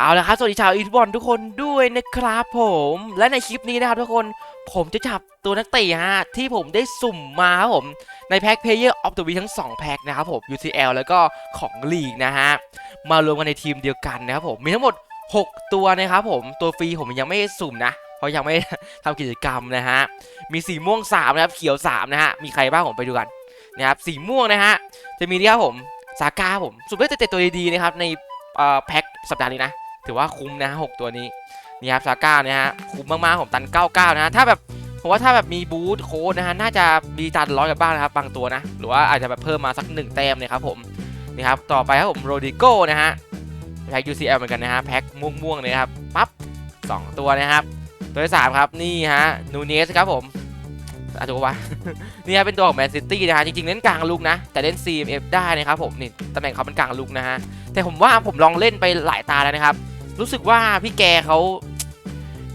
เอาละครับ สวัสดีชาวอีทบอลทุกคนด้วยนะครับผมและในคลิปนี้นะครับทุกคนผมจะจับตัวนักเตะฮะที่ผมได้สุ่มมาครับผมในแพ็ค Player of the Week ทั้ง 2 แพ็คนะครับผม UCL แล้วก็ของลีกนะฮะมารวมกันในทีมเดียวกันนะครับผมมีทั้งหมด 6 ตัวนะครับผมตัวฟรีผมยังไม่สุ่มนะเพราะยังไม่ทำกิจกรรมนะฮะมีสีม่วง3นะครับเขียว3นะฮะมีใครบ้างผมไปดูกันนะครับสีม่วงนะฮะจะมีนี่ครับผมซาก้าผมสุ่มได้แต่ตัวดีๆนะครับในแพ็คสัปดาห์นี้นะ ถือว่าคุ้มนะฮะหกตัวนี้นี่ครับซาก้าเนี่ยฮะคุ้มมากๆผมตัน 99 นะฮะถ้าแบบผมว่าถ้าแบบมีบูทโค้ดนะฮะน่าจะมีตันร้อยกับบ้างนะครับบางตัวนะ หรือว่าอาจจะแบบเพิ่มมาสักหนึ่งแต้มเนี่ยครับผมนี่ครับต่อไปครับผมโรดิโก้นะฮะแพ็ค UCL เหมือนกันนะฮะแพ็คม่วงๆเลยครับปั๊บสองตัวนะครับ ตัวที่สามครับนี่ฮะนูเนสครับผม อาจจะว่านี่ฮะเป็นตัวของแมนซิตี้นะฮะจริงๆเล่นกลางลุกนะ แต่เล่น CMF ได้นะครับผมนี่ตำแหน่งเขาเป็นกลางลุกนะฮะแต่ผมว่าผมลองเล่นไปหลายตาแล้วนะครับ รู้สึกว่าพี่แกเขา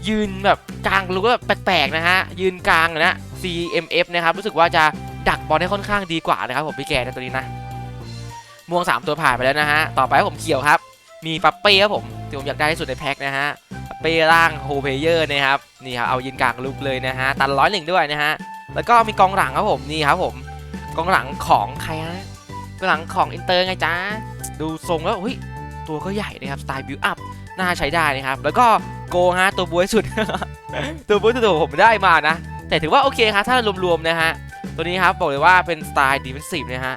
ยืนแบบกลางรู้แบบแปลกๆนะฮะยืนกลางนะ CMF นะครับรู้สึกว่าจะดักบอลได้ค่อนข้างดีกว่านะครับผมพี่แกในตัวนี้นะม่วง 3 ตัวผ่านไปแล้วนะฮะต่อไปผมเขียวครับ มีปัปเป้ครับผม ที่ผมอยากได้ที่สุดในแพ็คนะฮะเป้ร่างโฮเพเยอร์นะครับนี่ครับเอายืนกางลุกเลยนะฮะตันร้อยหนึ่งด้วยนะฮะแล้วก็มีกองหลังครับผมนี่ครับผมกองหลังของใครฮะกองหลังของอินเตอร์ไงจ้าดูทรงแล้วเฮ้ยตัวก็ใหญ่นะครับสไตล์บิวอัพน่าใช้ได้นะครับ แล้วก็โกฮะตัวบวยสุด ตัวบวยสุดผมได้มานะ แต่ถือว่าโอเคครับถ้ารวมๆนะฮะตัวนี้ครับบอกเลยว่าเป็นสไตล์ดีเฟนซีฟนะฮะ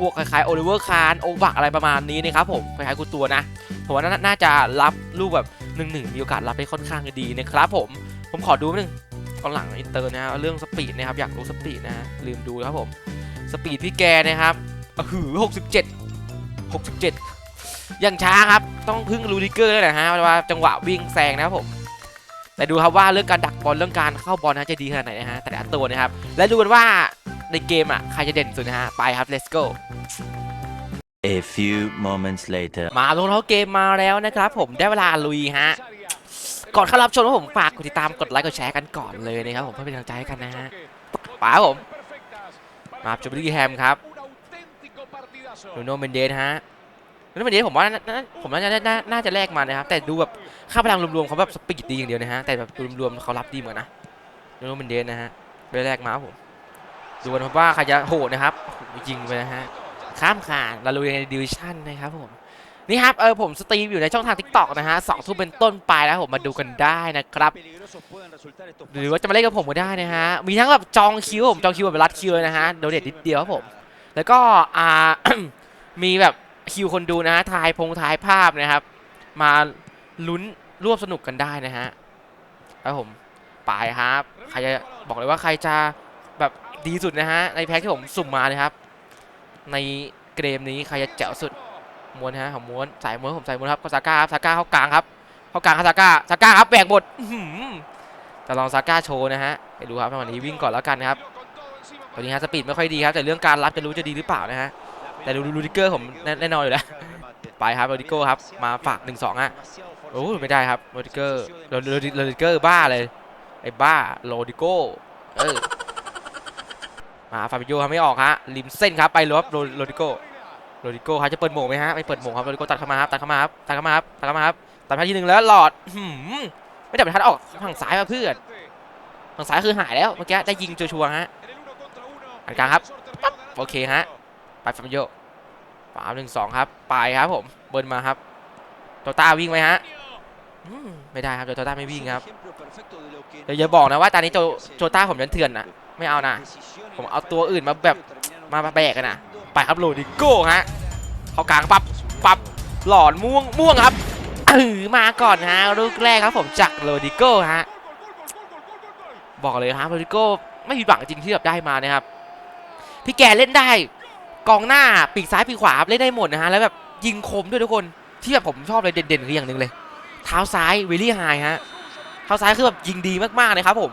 พวกคล้ายๆโอลิเวอร์คาร์โอบักอะไรประมาณนี้นะครับผมคล้ายๆกูตัวนะผมว่าน,น่าจะรับลูกแบบหนึ่งหนึ่งมีโอกาสรับได้ค่อนข้างดีนะครับผมผมขอดูนึงกองหลังอินเตอร์นะฮะเรื่องสปีดนะครับอยากรู้สปีดนะลืมดูครับผมสปีดพี่แกนะครับอื้อหือหกสิบเจ็ดหกสิบเจ็ดย่างช้าครับต้องพึ่งลูดิเกอร์แล้วนะฮะว่าจังหวะวิ่งแซงนะครับผมแต่ดูครับว่าเรื่องการดักบอลเรื่องการเข้าบอลนะจะดีขนาดไหนนะฮะแต่ละตัวนะครับและดูกันว่า ในเกมอะใครจะเด่นสุดนะฮะไปครับ let's go A few moments later. มาลงเท้าเกมมาแล้วนะครับผมได้เวลาลุยฮะก่อนเข้ารับชมว่าผมฝากกดติดตามกดไลค์กดแชร์กันก่อนเลยนะครับผมเพื่อเป็นกำลังใจให้กันนะฮะป๋าครับผมมาจูบิลี่แฮมครับนูโนเมนเดสฮะนูโนเมนเดสผมว่าน่าน่าผมน่าจะน่าน่าจะแลกมานะครับแต่ดูแบบค่าพลังรวมๆเขาแบบสปีดดีอย่างเดียวนะฮะแต่แบบรวมๆเขารับดีเหมือนนะนูโนเมนเดสนะฮะไปแลกมาครับผม ดูกันว่าใครจะโหดนะครับยิงไปนะฮะข้ามขาดลาลุยในดิวิชั่นนะครับผมนี่ครับเออผมสตรีมอยู่ในช่องทาง t ิ k t o k นะฮะสองทุ่มเป็นต้นไปแล้วผมมาดูกันได้นะครับ หรือว่าจะมาเล่นกับผมก็ได้นะฮะ มีทั้งแบบจองคิวผมจองคิวแบบรัดคิวเลยนะฮะโดเด็ดนิดเดียวครับผม แล้วก็อ่ามีแบบคิวคนดูนะฮะทายพงทายภาพนะครับ มาลุ้นร่วมสนุกกันได้นะฮะครับผมไปครับ ใครจะบอกเลยว่าใครจะ ดีสุดนะฮะในแพ็คที่ผมสุ่มมานะครับ ในเกมนี้ใครจะแจ๋วสุดม้วนฮะของม้วนสายม้วนผมสายม้วนครับก็ซาก้าครับซาก้าเข้ากลางครับเข้ากลางครับซาก้าซาก้าครับแบกบทอื้อหือจะลองซาก้าโชว์นะฮะไปดูครับวันนี้วิ่งก่อนแล้วกันนะครับตอนนี้ฮะสปีดไม่ค่อยดีครับแต่เรื่องการรับจะรู้จะดีหรือเปล่านะฮะแต่ดูลูดิเกอร์ผมแน่นอนอยู่แล้วไปครับโรดิโก้ครับมาฝาก1นึ่งสองฮะโอ้ไม่ได้ครับโรดิเกอร์โรโรดิโรดิเกอร์บ้าเลยไอ้บ้าโรดิโก้เออ มาฟาบิโยทำไม่ออกฮะริมเส้นครับไปเลยครับโรโรดิโกโรดิโกครับจะเปิดโหมงไหมฮะไม่เปิดโหมงครับโรดิโกตัดเข้ามาครับตัดเข้ามาครับตัดเข้ามาครับตัดเข้ามาครับตัดมาที่หนึ่งแล้วหลอดหือไม่ได้ไปทัดออกฝั่งซ้ายมาเพื่อนฝั่งซ้ายคือหายแล้วเมื่อกี้ได้ยิงชัวร์ฮะอันกลางครับปั๊บโอเคฮะไปฟาบิโยสามหนึ่งสองครับไปครับผมเบิร์นมาครับโตต้าวิ่งไหมฮะ ไม่ได้ครับโตต้าไม่วิ่งครับเดี๋ยวอย่าบอกนะว่าตอนนี้โจโจต้าผมยันเถื่อนนะไม่เอานะ ผมเอาตัวอื่นมาแบบมาแบกกันนะไปครับโรดิโก้ฮะเข้ากลางปั๊บปั๊บหลอนม่วงม่วงครับเออมาก่อนฮะลูกแรกครับผมจากโรดิโก้ฮะบอกเลยครับโรดิโก้ไม่ผิดหวังจริงที่แบบได้มานะครับพี่แกเล่นได้กองหน้าปีกซ้ายปีกขวาเล่นได้หมดนะฮะแล้วแบบยิงคมด้วยทุกคนที่แบบผมชอบเลยเด่นๆคืออย่างหนึ่งเลยเท้าซ้ายวิลลี่ไฮฮะเท้าซ้ายคือแบบยิงดีมากๆเลยครับผม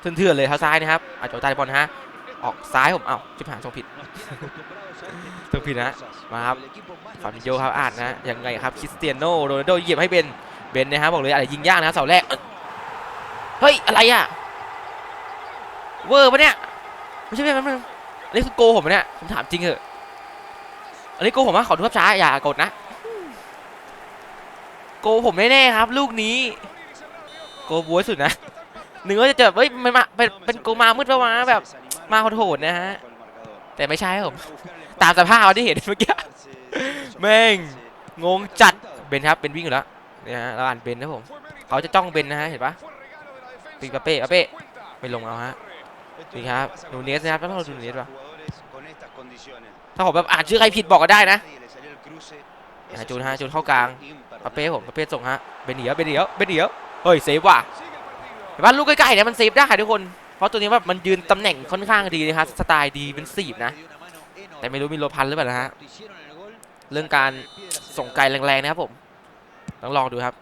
เถื่อนๆเลยเท้าซ้ายนะครับอาจจะตายบอลนะฮะออกซ้ายผมเอ้าจิบหายส่งผิดส่งผิดนะมาครับฟาบิโยครับอ่านนะยังไงครับคริสเตียโนโรนัลโดเหยียบให้เบนเบนนะครับบอกเลยอะไรยิงยากนะเสาแรกเฮ้ยอะไรอะเวอร์ปะเนี่ยไม่ใช่ไม่ใช่ไม่ใช่อันนี้คือโกผมเนี่ยผมถามจริงเหอะอันนี้โกผมว่าขอดูภาพช้าอย่ากดนะ โกผมแน่ๆครับ ลูกนี้ โกบวยสุดนะหนึ่งว่าจะเจอเฮ้ยมันมาเป็นเป็นโกมามืดประมาแบบมาโหดๆนะฮะแต่ไม่ใช่ครับผมตามสภาพที่เห็นเมื่อกี้แม่งงงจัดเบนครับเป็นวิ่งอยู่แล้วเนี่ยฮะเราอ่านเบนนะผมเขาจะจ้องเบนนะฮะเห็นปะปีปาเป้ปาเป้ไม่ลงแล้วฮะนี่ครับนูเนสนะครับต้องดูนูเนสป่ะถ้าผมแบบอ่านชื่อใครผิดบอกก็ได้นะอะจูนฮะจูนเข้ากลาง ปาเป้ผมปาเป้ส่งฮะเบนเหียวเบนเหียวเบนเหียวเฮ้ยเซฟว่ะเห็นป่ะลูกใกล้ๆเนี่ยมันเซฟได้ทุกคน เพราะตัวนี้แบบมันยืนตำแหน่งค่อนข้างดีนะครับสไตล์ดีเป็นสีบนะ แต่ไม่รู้มีโลพันหรือเปล่านะฮะเรื่องการส่งไกลแรงๆนะครับผมต้องลองดูครับ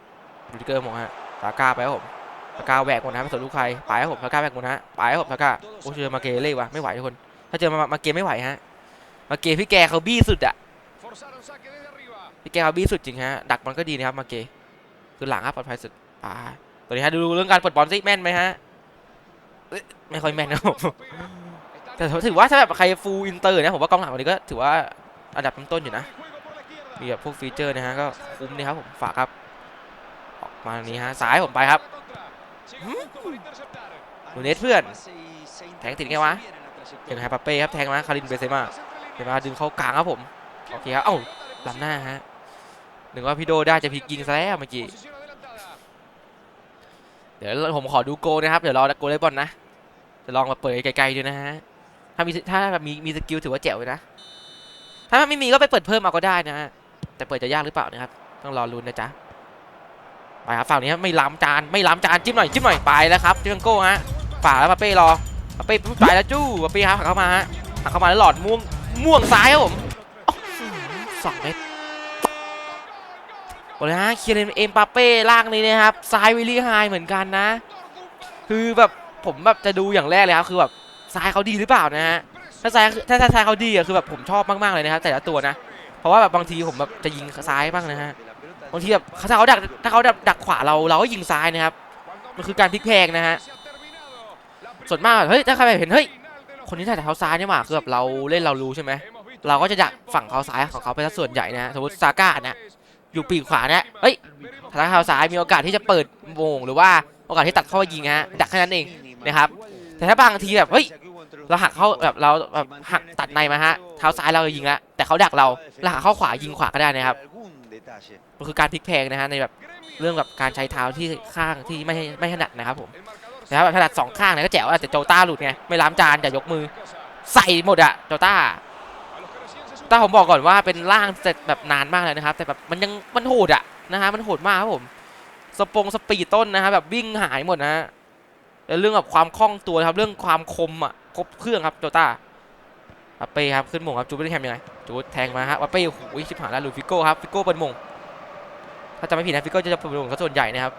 บูติเกอร์ผมฮะตาก้าไปครับผมตาก้าแหวกหมดนะไม่สนลูกใครไปครับผมตาก้าแหวกหมดนะฮะไปครับผมตาก้าโอ้เจอมาเกเล่วะไม่ไหวทุกคน ถ้าเจอมามาเกไม่ไหวฮะมาเกพี่แกเขาบี้สุดอะ พี่แกเขาบี้สุดจริงฮะ ดักมันก็ดีนะครับมาเกคือหลังครับปลอดภัยสุดไปตัวนี้ฮะดูเรื่องการปลดบอลซิแม่นไหมฮะไม่ค่อยแม่นนะครับผมแต่ถือว่าถ้าแบบใครฟูลอินเตอร์นะผมว่ากองหลังวันนี้ก็ถือว่าอันดับต้นๆอยู่นะมีแบบพวกฟีเจอร์นะฮะก็คุ้มนี่ครับผมฝากครับออกมานี้ฮะซ้ายผมไปครับดูเนสเพื่อนแทงติดไงวะเก่งไฮปาเป้ครับแทงมาคารินเบเซมาเดี๋ยวมาดึงเข้ากลางครับผมโอเคครับเอ้าล้ำหน้าฮะ หนึ่งว่าพี่โดได้จะพลิกยิงซะแล้วเมื่อกี้ เดี๋ยวผมขอดูโกนะครับ เดี๋ยวรอโกลได้บอลนะ จะลองมาเปิดไกลๆดูนะฮะ ถ้ามีถ้ามีมีสกิลถือว่าแจ๋วเลยนะ ถ้าไม่มีก็ไปเปิดเพิ่มเอาก็ได้นะฮะ แต่เปิดจะยากหรือเปล่านะครับ ต้องรอลุ้นนะจ๊ะ ไปครับฝั่งนี้ไม่ล้ำจานไม่ล้ำจานจิ้มหน่อยจิ้มหน่อยไปแล้วครับเจงโก้ฮะฝ่าแล้วปาเป้รอปาเป้ไปแล้วจู้ปาเป้ครับหักเข้ามาฮะหักเข้ามาแล้วหลอดม่วงม่วงซ้ายครับผมสองเมตร โอ้ยฮะเคียร์เอ็มปาเป้ล่างนี้นะครับซ้ายวิลลี่ไฮเหมือนกันนะ คือแบบผมแบบจะดูอย่างแรกเลยครับคือแบบซ้ายเขาดีหรือเปล่านะฮะถ้าซ้ายถ้าถ้าซ้ายเขาดีอะคือแบบผมชอบมากๆเลยนะครับแต่ละตัวนะ เพราะว่าแบบบางทีผมแบบจะยิงซ้ายบ้างนะฮะบางทีแบบถ้าเขาดักถ้าเขาดักดักขวาเราเราก็ยิงซ้ายนะครับมันคือการพลิกแพงนะฮะส่วนมากเฮ้ยถ้าใครแบบเห็นเฮ้ยคนนี้ถ่ายแต่เท้าซ้ายเนี่ยหว่าคือแบบเราเล่นเรารู้ใช่ไหมเราก็จะดักฝั่งเขาซ้ายของเขาไปซะส่วนใหญ่นะฮะสมมติซาก้าเนี่ย อยู่ปีกขวาเนี่ยเฮ้ยถ้าเท้าซ้ายมีโอกาสที่จะเปิดโมงหรือว่าโอกาสที่ตัดเข้ามายิงฮะดักแค่นั้นเองนะครับแต่ถ้าบางทีแบบเฮ้ยเราหักเข้าแบบเราแบบหักตัดในมาฮะเท้าซ้ายเรายิงแล้วแต่เขาดักเราเราหักเข้าขวายิงขวาก็ได้นะครับมันคือการพลิกแพงนะฮะในแบบเรื่องแบบการใช้เท้าที่ข้างที่ไม่ไม่ถนัดนะครับผมแต่ถ้าแบบถนัดสองข้างเนี่ยก็แจ๋วอะแต่โจต้าหลุดไงไม่ล้ามจานอย่ยกมือ ใส่หมดอะโจต้า ต้าผมบอกก่อนว่าเป็นร่างเสร็จแบบนานมากเลยนะครับ แต่แบบมันยังมันโหดอะนะฮะมันโหดมากครับผมสปงสปีดต้นนะฮะแบบวิ่งหายหมดนะฮะแล้วเรื่องแบบความคล่องตัวครับเรื่องความคมอะครบเครื่องครับโจต้าอัปเป้ครับขึ้นมงครับจูบไม่ได้แคมยังไงจูดแทงมาฮะปเป้โอ้ยชิบหายแล้วลูฟิโก้ครับฟิโก้เปิดมงถ้าจำไม่ผิดนะฟิโก้จะเปิดมงก็ส่วนใหญ่นะครับ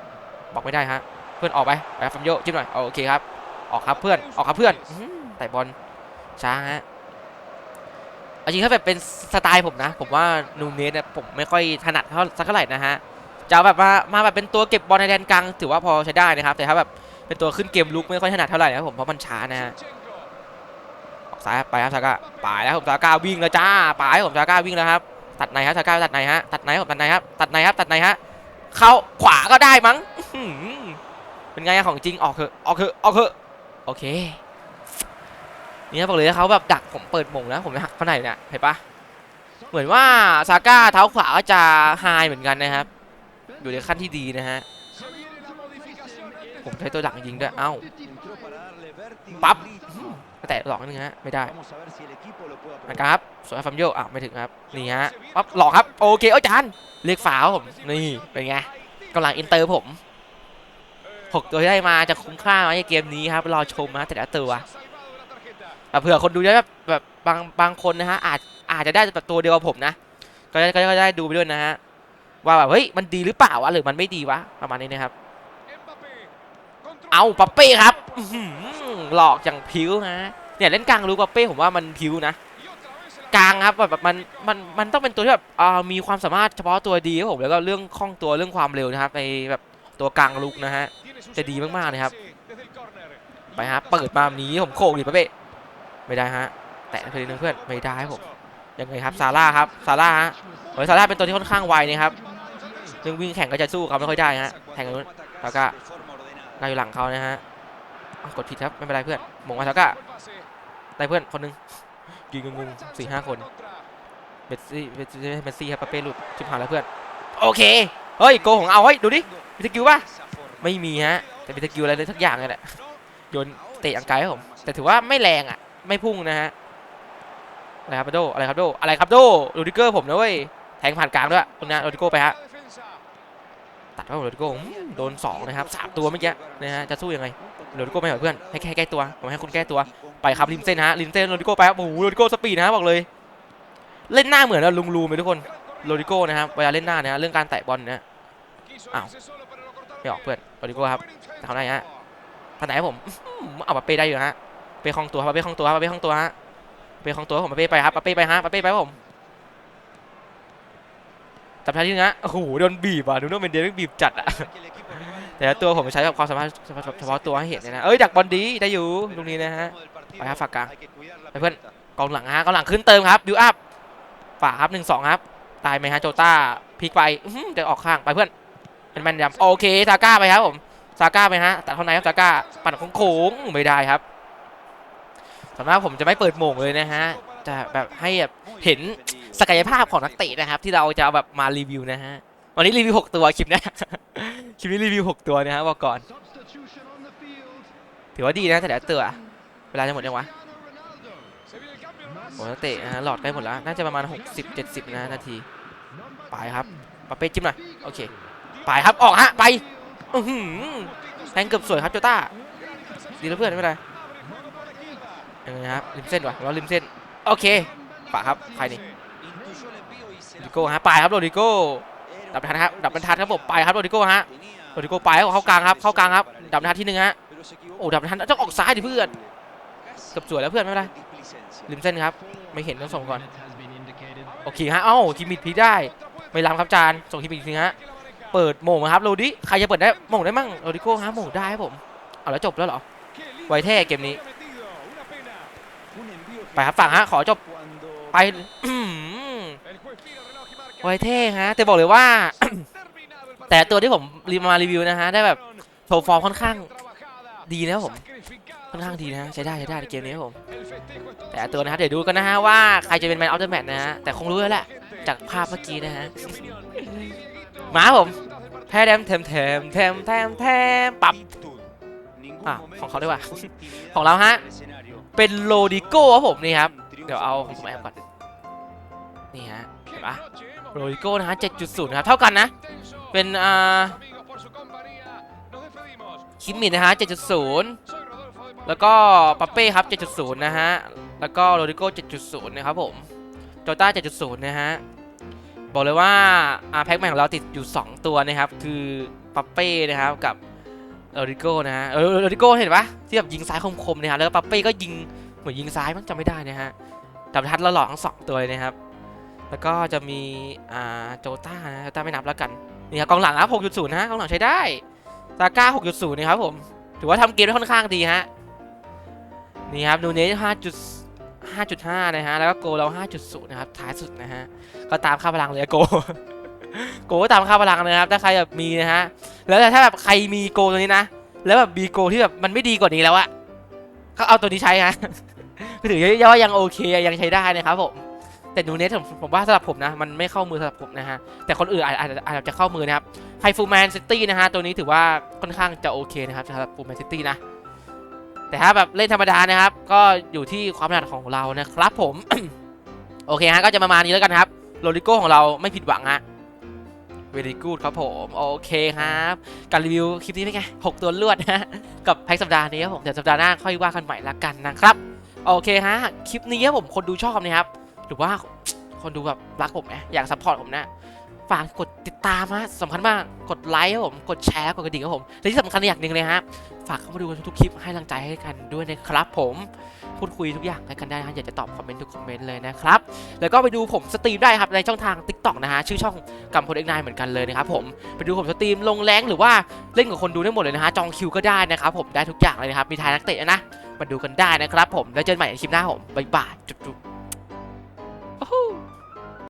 บอกไม่ได้ฮะเพื่อนออกไปไปฟัมโยจิ้มหน่อยโอเคครับออกครับเพื่อนออกครับเพื่อนแต่บอลช้าฮะ เอาจริงถ้าแบบเป็นสไตล์ผมนะ ผมว่านูเนสเนี่ยผมไม่ค่อยถนัดเท่าสักเท่าไหร่นะฮะจะแบบมามาแบบเป็นตัวเก็บบอลในแดนกลางถือว่าพอใช้ได้นะครับ แต่ถ้าแบบเป็นตัวขึ้นเกมลุกไม่ค่อยถนัดเท่าไหร่นะครับผมเพราะมันช้านะฮะออกซ้ายไปครับซาก้าไปแล้วผมซาก้าวิ่งแล้วจ้าไปผมซาก้าวิ่งแล้วครับตัดในครับซาก้าตัดในฮะตัดในครับตัดในครับตัดในครับตัดในฮะเข้าขวาก็ได้มั้งเป็นไงของจริงออกเถอะออกเถอะออกเถอะโอเค นี่ครับอกเลยนะเขาแบบดักผมเปิดหมงนะผมหักเขาไหนเนี่ยเห็นปะเหมือนว่าซาก้าเท้าขวาก็จะไฮเหมือนกันนะครับ อยู่ในขั้นที่ดีนะฮะผมใช้ตัวหลังยิงด้วยเอ้าปั๊บแตะหลอกนึงฮะไม่ได้นะครับสวยฟัมโยอะไม่ถึงครับนี่ฮะปั๊บหลอกครับโอเคเอ้จานเรียกฝาผมนี่เป็นไงกำลังอินเตอร์ผมหกตัวได้มาจะคุ้มค่าไหมในเกมนี้ครับรอชมนะแต่ละตัว เผื่อคนดูได้แบบแบบบางบางคนนะฮะอาจอาจจะได้แบบตัวเดียวกับผมนะ ก็ได้ก็ได้ดูไปด้วยนะฮะว่าแบบเฮ้ยมันดีหรือเปล่าวะหรือมันไม่ดีวะประมาณนี้นะครับ เอาปาเป้ครับอื้อหือหลอกอย่างพิ้วนะเนี่ยเล่นกลางรู้ปาเป้ผมว่ามันพิ้วนะกลางครับแบบแบบมันมันมันต้องเป็นตัวที่แบบอ่ามีความสามารถเฉพาะตัวดีครับผมแล้วก็เรื่องคล่องตัวเรื่องความเร็วนะครับในแบบตัวกลางลุกนะฮะจะดีมากๆเลยครับไปฮะเปิดมาแบบนี้ผมโค้งดิปาเป้ ไม่ได้ฮะ แตะเพื่อนงเพื่อนไม่ได้ครับผมยังไงครับซาร่าครับซาร่าฮะโอ้ยซาร่าเป็นตัวที่ค่อนข้างไวนะครับเรื่งวิ่งแข่งก็จะสู้เขาไม่ค่อยได้ฮะแข่งนู้นแล้วก็นายอยู่หลังเขานะฮะกดผิดครับไม่เป็นไรเพื่อนหมงมาแล้วก็ได้เพื่อนคนหนึงยืนงงสี่ห้าคนเมสซี่เมสซี่เมสซี่ครับปาเป้หลุดชิบหายแล้วเพื่อนโอเคเฮ้ยโกของเอาเฮ้ยดูดิมีสกิลป่ะไม่มีฮะแต่มีสกิลอะไรเลยสักอย่างเลยแหละโยนเตะอังไกลครับผมแต่ถือว่าไม่แรงอะ ไม่พุ่งนะฮะอะไรครับโดอะไรครับโดอะไรครับโดโรดิเกอร์ผมนะเว้ยแทงผ่านกลางด้วยตรงนี้โรดิโก้ไปฮะตัดว่าโรดิโก้โดนสองนะครับสามตัวเมื่อกี้นะฮะจะสู้ยังไงโรดิโก้ไม่เหรอเพื่อนให้แค่แก้ตัวผมให้คุณแก้ตัวไปครับริมเส้นฮะริมเส้นโรดิโก้ไปครับโอ้โหโรดิโก้สปีดนะบอกเลย เล่นหน้าเหมือนลุงลูไหมทุกคนโรดิโก้นะครับเวลาเล่นหน้าเนี่ยเรื่องการแตะบอลเนี่ยอ้าวไม่ออกเพื่อนโรดิโก้ครับทำได้ฮะทางไหนผมเอาปาเป้ได้อยู่ฮะ เป้คลองตัวครับปเป้คลองตัวครับปเป้คลองตัวฮะเป้คลองตัวผมปเป้ไปครับปเป้ไปฮะปเป้ไปผมจับท้ายที่นึงฮะโอ้โหโดนบีบอะดูโน่เมนเดสบีบจัดอะแต่ตัวผมใช้กับความสามารถเฉพาะตัวให้เห็นเลยนะเอ้ยดักบอลดีได้อยู่ตรงนี้นะฮะไปครับฝากกลางไปเพื่อนกองหลังฮะกองหลังขึ้นเติมครับบิวอัพฝากครับหนึ่งสองครับ ตายไหมฮะโจต้าพลิกไปจะออกข้างไปเพื่อนเป็นแมนยำโอเคซาก้าไปครับผมซาก้าไปฮะแตัดเข้าในครับซาก้าปั่นโค้งไม่ได้ครับ สำหรับผมจะไม่เปิดโมงเลยนะฮะ จะแบบให้แบบเห็นศักยภาพของนักเตะนะครับ ที่เราจะเอาแบบมารีวิวนะฮะ วันนี้รีวิวหกตัวคลิปนี้ยคลิปนี้รีวิวหกตัวนะฮะบอกก่อน ถือว่าดีนะแต่เดี๋ยวเตือเวลาจะหมดยังวะโอ้นักเตะนะฮะหลอดใกล้หมดแล้ว น่าจะประมาณ 60 70 นะนาที ไปครับปาเป้จิ้มหน่อย โอเค ไปครับออกฮะ ไป อือหือแทงเกือบสวยครับโจต้า ดีแล้วเพื่อนไม่เป็นไร ยังไงครับริมเส้นวะหรือว่าริมเส้นโอเคป่าครับใครนี่โรดิโก้ฮะไปครับโรดิโก้ดับทันครับดับทันครับผมไปครับโรดิโก้ฮะโรดิโก้ไปเข้ากลางครับเข้ากลางครับดับทันที่หนึ่งฮะโอ้ดับทันต้องออกซ้ายดิเพื่อนเกือบสวยแล้วเพื่อนไม่เป็นไรริมเส้นครับ ไม่เห็นต้องส่งก่อนโอเคฮะเอ้าคิมิดพีได้ไม่ล้ำครับจานส่งคิมิดอีกทีฮะเปิดโมงครับโรดิใครจะเปิดได้โมงได้มั่งโรดิโก้ฮะโมงได้ครับผมเอาแล้วจบแล้วเหรอไวแท้เกมนี้ ไปครับฝั่งฮะขอจบไปอื้อหือไวเท่ฮะ แต่บอกเลยว่า แต่ตัวที่ผมรีมารีวิวนะฮะ ได้แบบโชว์ฟอร์มค่อนข้างดีนะครับผมค่อนข้างดีนะฮะใช้ได้ใช้ได้ในเกมนี้ครับผม แต่ตัวนะฮะเดี๋ยวดูกันนะฮะว่าใครจะเป็นแมนออฟเดอะแมตช์นะฮะ แต่คงรู้แล้วแหละ จากภาพเมื่อกี้นะฮะ มาครับผม แพ้แดมแทมแทมแทมแทมแทมปรับอะของเขาด้วยว่ะของเราฮะ เป็นโลดิโก้ครับผมนี่ครับ เดี๋ยวเอาของผมแอปก่อนนี่ฮะเห็นปะโรดิโก้นะฮะ7.0นะครับเท่ากันนะ เป็นอ่าคิมมินนะฮะ7.0 แล้วก็ปาเป้ครับ 7.0 นะฮะ แล้วก็โรดิโก้7.0 นะครับผมโจต้า7.0 นะฮะ บอกเลยว่าอาแพ็กใหม่ของเราติดอยู่ 2 ตัวนะครับ คือปาเป้นะครับกับ โรดิโก้นะฮะเออริโก้เห็นปะที่แบบยิงซ้ายคมๆเนะฮะแล้วก็ปาเป้ก็ยิงเหมือนยิงซ้ายมั้งจำไม่ได้นะฮะดับทัดละหลอกทั้งสองตัวเลยนะครับ แล้วก็จะมีอ่าโจต้านะโจต้าไม่นับแล้วกันนี่ครับกองหลังครับ6.0นะฮะกองหลังใช้ได้ซาก้า6.0นะครับผมถือว่าทำเกมได้ค่อนข้างดีฮะนี่ครับนูเนส5 5.5นะฮะ แล้วก็โกเรา 5.0 นะครับ ท้ายสุดนะฮะ ก็ตามค่าพลังเลยโก โกก็ตามค่าพลังนะครับ ถ้าใครแบบมีนะฮะ แล้วแต่ถ้าแบบใครมีโกตัวนี้นะ แล้วแบบมีโกที่แบบมันไม่ดีกว่านี้แล้วอะก็เอาตัวนี้ใช้ฮะก็ถือว่ายังโอเคยังใช้ได้นะครับผม แต่นูเนสผมผมว่าสำหรับผมนะ มันไม่เข้ามือสำหรับผมนะฮะ แต่คนอื่นอาจอาจอาจจะเข้ามือนะครับไฮฟูแมนซิตี้นะฮะ ตัวนี้ถือว่าค่อนข้างจะโอเคนะครับสำหรับฟูแมนซิตี้นะ แต่ถ้าแบบเล่นธรรมดานะครับ ก็อยู่ที่ความถนัดของเรานะครับผม โอเคฮะ ก็จะประมาณนี้แล้วกันครับ โรดิโก้ของเราไม่ผิดหวังฮะ very good ครับผม โอเคครับ การรีวิวคลิปนี้เป็นไงหกตัวลวดนะ กับแพ็กสัปดาห์นี้ครับผม เดี๋ยวสัปดาห์หน้าค่อยว่ากันใหม่ละกันนะครับ โอเคฮะ คลิปนี้ผมคนดูชอบนะครับ หรือว่าคนดูแบบรักผมนะอยากซัพพอร์ตผมนะ ฝากกดติดตามฮะสำคัญมากกดไลค์ครับผมกดแชร์กดกระดิ่งครับผมและที่สำคัญอย่างหนึ่งเลยฮะฝากเข้ามาดูทุกคลิปให้กำลังใจให้กันด้วยนะครับผมพูดคุยทุกอย่างให้กันได้นะฮะอยากจะตอบคอมเมนต์ทุกคอมเมนต์เลยนะครับแล้วก็ไปดูผมสตรีมได้ครับในช่องทาง TikTok นะฮะชื่อช่องกัมพลเอ็กไนเหมือนกันเลยนะครับผมไปดูผมสตรีมลงแรงหรือว่าเล่นกับคนดูได้หมดเลยนะฮะจองคิวก็ได้นะครับผมได้ทุกอย่างเลยนะครับมีทายนักเตะนะมาดูกันได้นะครับผมแล้วเจอกันใหม่ในคลิปหน้าผมบ๊ายบายจุ๊บ